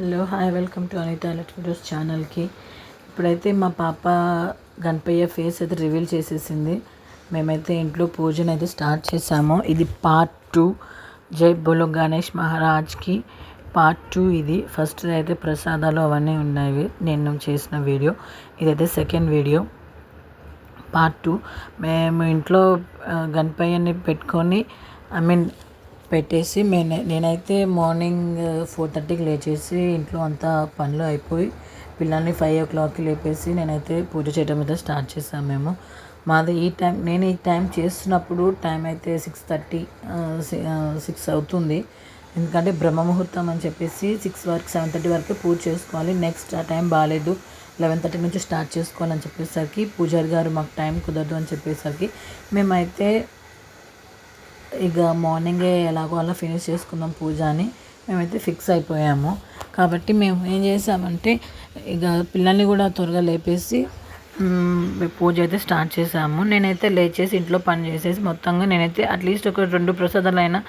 Hello hi welcome to Anitha elect videos ఛానల్కి. ఇప్పుడైతే మా పాప గణపయ్య ఫేస్ అయితే రివీల్ చేసేసింది. మేమైతే ఇంట్లో పూజను అయితే స్టార్ట్ చేసాము. ఇది పార్ట్ టూ. జై బోలో గణేష్ మహారాజ్కి పార్ట్ టూ ఇది. ఫస్ట్ అయితే ప్రసాదాలు అవన్నీ ఉన్నాయి. నేను చేసిన వీడియో. ఇదైతే సెకండ్ వీడియో. Part two. మేము ఇంట్లో గణపయ్యని పెట్టుకొని ఐ మీన్ పెట్టేసి నేను నేనైతే మార్నింగ్ ఫోర్ థర్టీకి లేచేసి ఇంట్లో అంతా పనులు అయిపోయి పిల్లల్ని ఫైవ్ ఓ క్లాక్కి లేపేసి నేనైతే పూజ చేయడం అయితే స్టార్ట్ చేసాం మేము. మాది ఈ టైం నేను ఈ టైం చేస్తున్నప్పుడు టైం అయితే సిక్స్ థర్టీ సిక్స్ అవుతుంది. ఎందుకంటే బ్రహ్మ ముహూర్తం అని చెప్పేసి సిక్స్ వరకు సెవెన్ థర్టీ వరకు పూజ చేసుకోవాలి. నెక్స్ట్ ఆ టైం బాగాలేదు. లెవెన్ థర్టీ నుంచి స్టార్ట్ చేసుకోవాలని చెప్పేసరికి పూజారి గారు మాకు టైం కుదరదు అని చెప్పేసరికి మేమైతే ఇక మార్నింగే ఎలాగో అలా ఫినిష్ చేసుకుందాం పూజ అని మేమైతే ఫిక్స్ అయిపోయాము. కాబట్టి మేము ఏం చేసామంటే ఇక పిల్లల్ని కూడా త్వరగా లేపేసి పూజ అయితే స్టార్ట్ చేసాము. నేనైతే లేచేసి ఇంట్లో పని చేసేసి మొత్తంగా నేనైతే అట్లీస్ట్ ఒక రెండు ప్రసాదాలైనా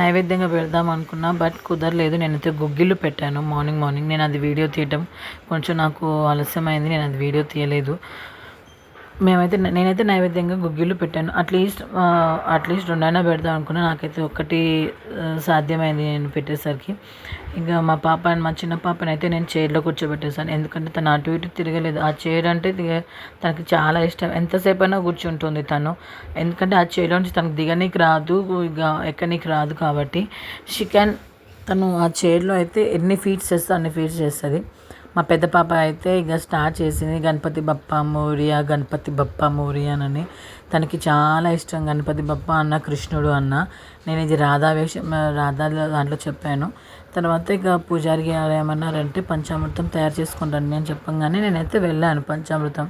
నైవేద్యంగా పెడదాం అనుకున్నా బట్ కుదరలేదు. నేనైతే గుగ్గిళ్ళు పెట్టాను. మార్నింగ్ మార్నింగ్ నేను అది వీడియో తీయటం కొంచెం నాకు ఆలస్యమైంది. నేను అది వీడియో తీయలేదు. మేమైతే నేనైతే నైవేద్యంగా గుగ్గిళ్ళు పెట్టాను. అట్లీస్ట్ అట్లీస్ట్ రెండైనా పెడదాం అనుకున్నా. నాకైతే ఒక్కటి సాధ్యమైంది నేను పెట్టేసరికి. ఇంకా మా పాప మా చిన్న పాపని అయితే నేను చైర్లో కూర్చోబెట్టేసాను ఎందుకంటే తను అటు ఇటు తిరగలేదు. ఆ చైర్ అంటే దిగ- తనకి చాలా ఇష్టం. ఎంతసేపు అయినా కూర్చుంటుంది తను. ఎందుకంటే ఆ చైర్లో నుంచి తనకు దిగనీకి రాదు. ఇక ఎక్కనీకి రాదు కాబట్టి. షీ క్యాన్ తను ఆ చైర్లో అయితే ఎన్ని ఫీట్స్ చేస్తే అన్ని ఫీట్స్ చేస్తుంది. మా పెద్ద పాప అయితే ఇక స్టార్ట్ చేసింది గణపతి బప్ప మోరియా గణపతి బప్ప మోరియా అని తనకి చాలా ఇష్టం గణపతి బప్ప అన్న కృష్ణుడు అన్న. నేను ఇది రాధా వేషం రాధా దాంట్లో చెప్పాను. తర్వాత ఇక పూజారి గారు ఏమన్నారంటే పంచామృతం తయారు చేసుకుంటాను నేను చెప్పంగానే నేనైతే వెళ్ళాను పంచామృతం.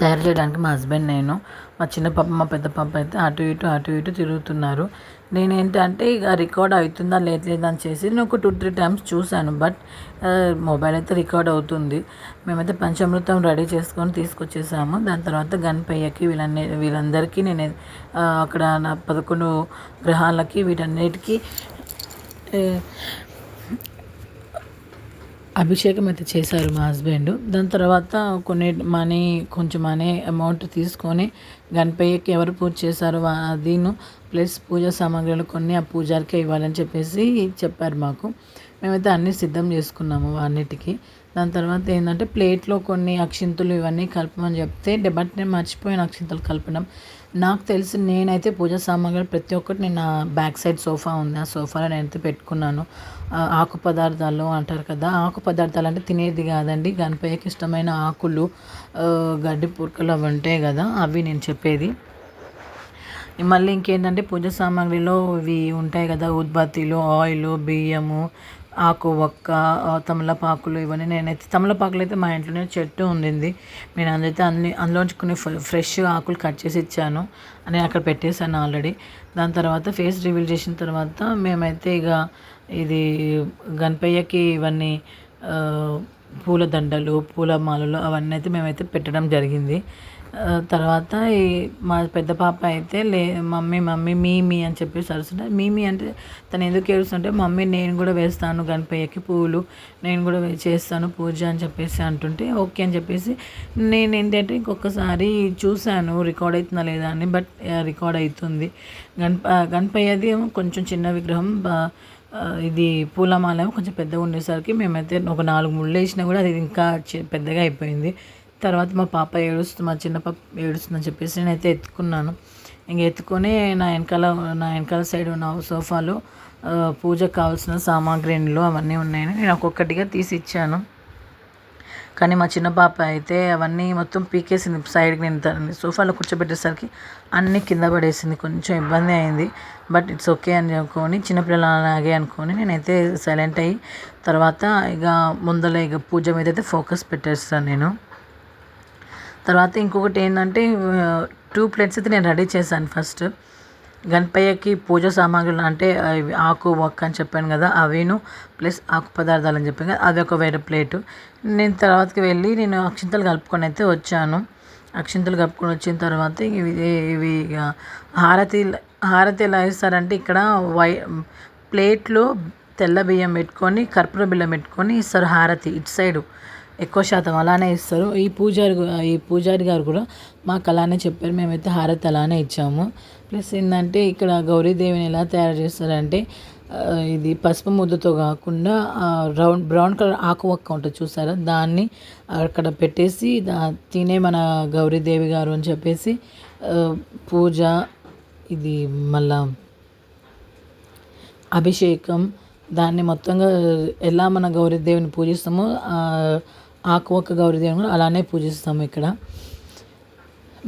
తయారు చేయడానికి మా హస్బెండ్ నేను. మా చిన్న పాప మా పెద్ద పాప అయితే అటు ఇటు అటు ఇటు తిరుగుతున్నారు. నేనేంటంటే ఇక రికార్డ్ అవుతుందా లేట్ లేదా అని చేసి నేను ఒక టూ త్రీ టైమ్స్ చూశాను. బట్ మొబైల్ అయితే రికార్డ్ అవుతుంది. మేమైతే పంచామృతం రెడీ చేసుకొని తీసుకొచ్చేసాము. దాని తర్వాత గణపయ్యకి వీళ్ళన్ని వీళ్ళందరికీ నేను అక్కడ నా పదకొండు గ్రహాలకి వీటన్నిటికీ అభిషేకం అయితే చేశారు మా హస్బెండ్. దాని తర్వాత కొన్ని మనీ కొంచెం మనీ అమౌంట్ తీసుకొని గణపయ్యకి ఎవరు పూజ చేశారో వా- అదిను ప్లస్ పూజా సామాగ్రిలు కొన్ని ఆ పూజారికే ఇవ్వాలని చెప్పేసి చెప్పారు మాకు. మేమైతే అన్నీ సిద్ధం చేసుకున్నాము అన్నిటికీ. దాని తర్వాత ఏంటంటే ప్లేట్లో కొన్ని అక్షింతలు ఇవన్నీ కలపమని చెప్తే బట్ నేను మర్చిపోయిన అక్షింతలు కలపడం. నాకు తెలిసి నేనైతే పూజా సామాగ్రి ప్రతి ఒక్కటి నేను నా బ్యాక్ సైడ్ సోఫా ఉంది. ఆ సోఫాలో నేనైతే పెట్టుకున్నాను. ఆకు పదార్థాలు అంటారు కదా ఆకు పదార్థాలు అంటే తినేది కాదండి. గణపయ్యకి ఇష్టమైన ఆకులు గడ్డి పురకలు అవి ఉంటాయి కదా అవి నేను చెప్పేది. మళ్ళీ ఇంకేంటంటే పూజ సామాగ్రిలో ఇవి ఉంటాయి కదా ఉత్పత్తిలు ఆయిల్ బియ్యము ఆకు ఒక్క తమలపాకులు ఇవన్నీ నేనైతే తమలపాకులు అయితే మా ఇంట్లోనే చెట్టు ఉండింది. నేను అందులో అన్ని అందులోంచి కొన్ని ఫ్రెష్ ఆకులు కట్ చేసి ఇచ్చాను. అని అక్కడ పెట్టేశాను ఆల్రెడీ. దాని తర్వాత ఫేస్ రివీల్ చేసిన తర్వాత మేమైతే ఇక ఇది గణపయ్యకి ఇవన్నీ పూల దండలు పూల మాలలు అవన్నీ అయితే మేమైతే పెట్టడం జరిగింది. తర్వాత ఈ మా పెద్ద పాప అయితే లే మమ్మీ మమ్మీ మీమి అని చెప్పేసి అరుస్తుంటే మీ అంటే తను ఎందుకు ఏడుస్తుంటే మమ్మీ నేను కూడా వేస్తాను గణపయ్యకి పూలు నేను కూడా చేస్తాను పూజ అని చెప్పేసి అంటుంటే ఓకే అని చెప్పేసి నేను ఏంటంటే ఇంకొకసారి చూశాను రికార్డ్ అవుతుందా లేదా అని బట్ రికార్డ్ అవుతుంది. గణప గణపయ్యది ఏమో కొంచెం చిన్న విగ్రహం ఇది పూలమాల కొంచెం పెద్దగా ఉండేసరికి మేమైతే ఒక నాలుగు ముళ్ళు వేసినా కూడా అది ఇంకా పెద్దగా అయిపోయింది. తర్వాత మా పాప ఏడుస్తుంది మా చిన్న పాప ఏడుస్తుందని చెప్పేసి నేనైతే ఎత్తుకున్నాను. ఇంక ఎత్తుకొని నా వెనకాల నా వెనకాల సైడ్ ఉన్న సోఫాలో పూజకు కావాల్సిన సామాగ్రిలు అవన్నీ ఉన్నాయని నేను ఒక్కొక్కటిగా తీసి ఇచ్చాను. కానీ మా చిన్న పాప అయితే అవన్నీ మొత్తం పీకేసింది సైడ్కి. నేను దాన్ని సోఫాలో కూర్చోబెట్టేసరికి అన్నీ కింద పడేసింది. కొంచెం ఇబ్బంది అయింది. బట్ ఇట్స్ ఓకే అని అనుకొని చిన్నపిల్లలు అలాగే అనుకొని నేనైతే సైలెంట్ అయ్యి తర్వాత ఇక ముందర ఇక పూజ మీద అయితే ఫోకస్ పెట్టేస్తాను నేను. తర్వాత ఇంకొకటి ఏంటంటే టూ ప్లేట్స్ అయితే నేను రెడీ చేశాను ఫస్ట్ గణపయ్యకి పూజ సామాగ్రులు అంటే ఆకు వక్క అని చెప్పాను కదా అవిను ప్లస్ ఆకు పదార్థాలు అని చెప్పాను కదా అది ఒక వేరే ప్లేటు. నేను తర్వాతకి వెళ్ళి నేను అక్షింతలు కలుపుకొని అయితే వచ్చాను. అక్షింతలు కలుపుకొని వచ్చిన తర్వాత ఇవి ఇవి హారతి హారతి ఎలా ఇస్తారంటే ఇక్కడ వై ప్లేట్లో తెల్ల బియ్యం పెట్టుకొని కర్పూర బిల్లం పెట్టుకొని ఇస్తారు హారతి ఇటు సైడు. ఎక్కువ శాతం అలానే ఇస్తారు. ఈ పూజారి ఈ పూజారి గారు కూడా మాకు అలానే చెప్పారు. మేమైతే హారతి అలానే ఇచ్చాము. ప్లస్ ఏంటంటే ఇక్కడ గౌరీదేవిని ఎలా తయారు చేస్తారంటే ఇది పసుపు ముద్దతో కాకుండా రౌండ్ బ్రౌన్ కలర్ ఆకు వక్క ఉంటుంది చూసారా? దాన్ని అక్కడ పెట్టేసి దా తినే మన గౌరీదేవి గారు అని చెప్పేసి పూజ ఇది మళ్ళా అభిషేకం దాన్ని మొత్తంగా ఎలా మన గౌరీదేవిని పూజిస్తామో ఆకువక్క ఆకు గౌరీదేవిని కూడా అలానే పూజిస్తాము ఇక్కడ.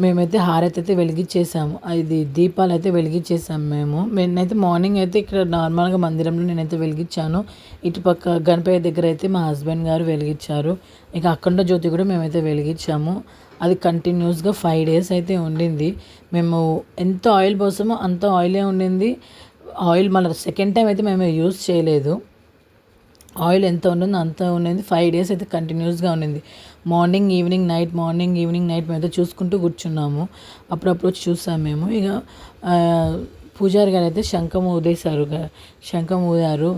మేమైతే హారతి అయితే వెలిగించేసాము ఇది దీపాలు అయితే వెలిగించేసాము మేము. నేనైతే మార్నింగ్ అయితే ఇక్కడ నార్మల్గా మందిరంలో నేనైతే వెలిగించాను. ఇటుపక్క గణపతి దగ్గర అయితే మా హస్బెండ్ గారు వెలిగించారు. ఇక అఖండ జ్యోతి కూడా మేమైతే వెలిగించాము. అది కంటిన్యూస్గా ఫైవ్ డేస్ అయితే ఉండింది. మేము ఎంత ఆయిల్ పోసామో అంత ఆయిలే ఉండింది. ఆయిల్ మళ్ళీ సెకండ్ టైం అయితే మేము యూస్ చేయలేదు. ఆయిల్ ఎంత ఉంటుందో అంత ఉండింది ఫైవ్ డేస్ అయితే కంటిన్యూస్గా ఉండింది morning evening night morning evening night మేము అయితే చూసుకుంటూ కూర్చున్నాము. అప్పుడప్పుడు వచ్చి చూసాము మేము. ఇక పూజారి గారు అయితే శంఖం ఊదేశారు శంఖం ఊదారు.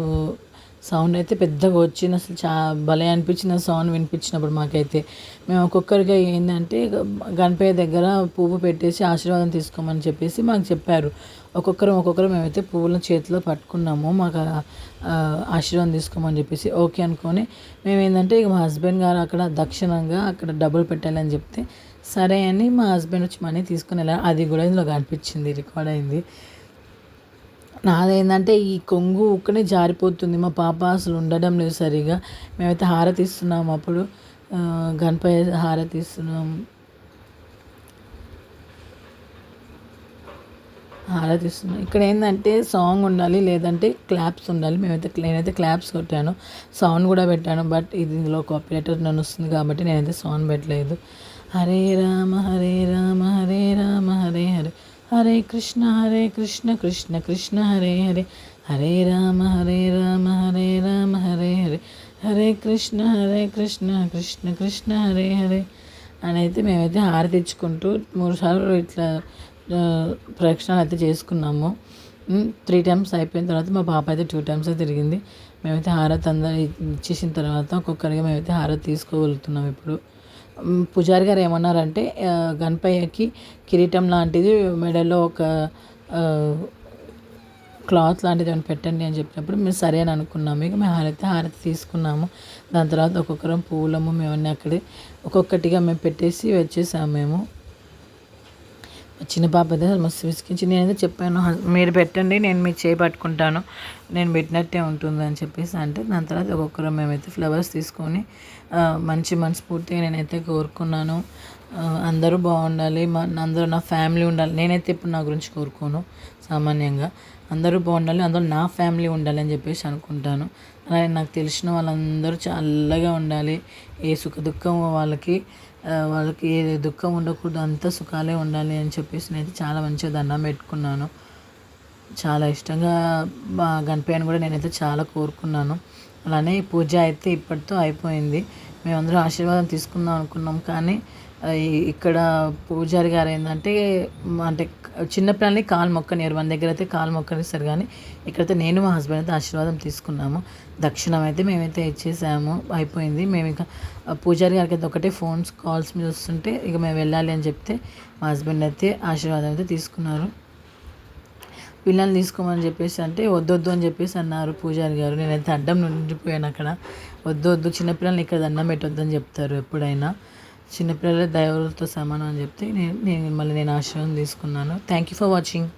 సౌండ్ అయితే పెద్దగా వచ్చింది. అసలు చా భలే అనిపించిన సౌండ్ వినిపించినప్పుడు మాకైతే. మేము ఒక్కొక్కరిగా ఏంటంటే గణపయ్య దగ్గర పువ్వు పెట్టేసి ఆశీర్వాదం తీసుకోమని చెప్పేసి మాకు చెప్పారు. ఒక్కొక్కరం ఒక్కొక్కరు మేమైతే పువ్వులను చేతిలో పట్టుకున్నాము. మాకు ఆశీర్వాదం తీసుకోమని చెప్పేసి ఓకే అనుకొని మేము ఏంటంటే ఇక మా హస్బెండ్ గారు అక్కడ దక్షిణంగా అక్కడ డబ్బులు పెట్టాలని చెప్తే సరే అని మా హస్బెండ్ వచ్చి మనీ తీసుకుని వెళ్ళారు. అది కూడా ఇందులో కనిపించింది రికార్డ్ అయింది. నాదేంటంటే ఈ కొంగు ఉక్కనే జారిపోతుంది. మా పాప అసలు ఉండడం లేదు సరిగా. మేమైతే హారతి ఇస్తున్నాము అప్పుడు. గణపతి హారతి ఇస్తున్నాం హారతి ఇస్తున్నాం ఇక్కడ ఏంటంటే సాంగ్ ఉండాలి లేదంటే క్లాప్స్ ఉండాలి. మేమైతే నేనైతే క్లాప్స్ కొట్టాను. సౌండ్ కూడా పెట్టాను బట్ ఇది ఇందులో కాపీరైటర్ నన్ను వస్తుంది కాబట్టి నేనైతే సౌండ్ పెట్టలేదు. హరే రామ హరే రామ హరే రామ హరే హరే. హరే కృష్ణ హరే కృష్ణ కృష్ణ కృష్ణ హరే హరే. హరే రామ హరే రామ హరే రామ హరే హరే. హరే కృష్ణ హరే కృష్ణ కృష్ణ కృష్ణ హరే హరే. అని అయితే మేమైతే హారతి ఇచ్చుకుంటూ మూడు సార్లు ఇట్లా ప్రదక్షిణాలు అయితే చేసుకున్నాము. త్రీ టైమ్స్ అయిపోయిన తర్వాత మా పాప అయితే టూ టైమ్స్ అయితే తిరిగింది. మేమైతే హారతి అందరూ ఇచ్చేసిన తర్వాత ఒక్కొక్కరిగా మేమైతే హారతి తీసుకోగలుగుతున్నాం ఇప్పుడు. పూజారి గారు ఏమన్నారంటే గణపయ్యకి కిరీటం లాంటిది మెడలో ఒక క్లాత్ లాంటిది ఏమైనా పెట్టండి అని చెప్పినప్పుడు మేము సరే అని అనుకున్నాము. ఇక మేము హారతి హారతి తీసుకున్నాము. దాని తర్వాత ఒక్కొక్కరం పూలము మేమన్నీ అక్కడే ఒక్కొక్కటిగా మేము పెట్టేసి వచ్చేసాము మేము. చిన్న పాప అయితే మస్తు విసిగించి నేనైతే చెప్పాను మీరు పెట్టండి నేను మీ చేయి పట్టుకుంటాను నేను పెట్టినట్టే ఉంటుంది అని చెప్పేసి అంటే దాని తర్వాత ఒక్కొక్కరు మేమైతే ఫ్లవర్స్ తీసుకొని మంచి మనస్ఫూర్తిగా నేనైతే కోరుకున్నాను. అందరూ బాగుండాలి మా అందరూ నా ఫ్యామిలీ ఉండాలి. నేనైతే ఇప్పుడు నా గురించి కోరుకోను సామాన్యంగా. అందరూ బాగుండాలి అందరూ నా ఫ్యామిలీ ఉండాలి అని చెప్పేసి అనుకుంటాను. అలాగే నాకు తెలిసిన వాళ్ళందరూ చల్లగా ఉండాలి. ఏ సుఖ దుఃఖం వాళ్ళకి వాళ్ళకి ఏ దుఃఖం ఉండకూడదు అంతా సుఖాలే ఉండాలి అని చెప్పేసి నేను చాలా మంచిగా దండం పెట్టుకున్నాను. చాలా ఇష్టంగా మా గణపయ్యని కూడా నేనైతే చాలా కోరుకున్నాను. అలానే పూజ అయితే ఇప్పటితో అయిపోయింది. మేమందరం ఆశీర్వాదం తీసుకుందాం అనుకున్నాం కానీ ఇక్కడ పూజారి గారు ఏంటంటే అంటే చిన్నపిల్లల్ని కాలు మొక్కనియరు మన దగ్గర అయితే కాలు మొక్కనిస్తారు కానీ ఇక్కడైతే నేను మా హస్బెండ్ అయితే ఆశీర్వాదం తీసుకున్నాము. దక్షిణం అయితే మేమైతే ఇచ్చేసాము. అయిపోయింది. మేము ఇంకా పూజారి గారికి అయితే ఒకటే ఫోన్స్ కాల్స్ మీద వస్తుంటే ఇక మేము వెళ్ళాలి అని చెప్తే మా హస్బెండ్ అయితే ఆశీర్వాదం అయితే తీసుకున్నారు. పిల్లల్ని తీసుకోమని చెప్పేసి అంటే వద్దొద్దు అని చెప్పేసి అన్నారు పూజారి గారు. నేనైతే అడ్డం నుండిపోయాను అక్కడ. వద్దొద్దు వద్దు చిన్నపిల్లల్ని ఇక్కడ దండం పెట్టొద్దు అని చెప్తారు ఎప్పుడైనా. చిన్నపిల్లలే దైవాలతో సమానం అని చెప్తే నేను నేను మళ్ళీ నేను ఆశీర్వాదం తీసుకున్నాను. Thank you for watching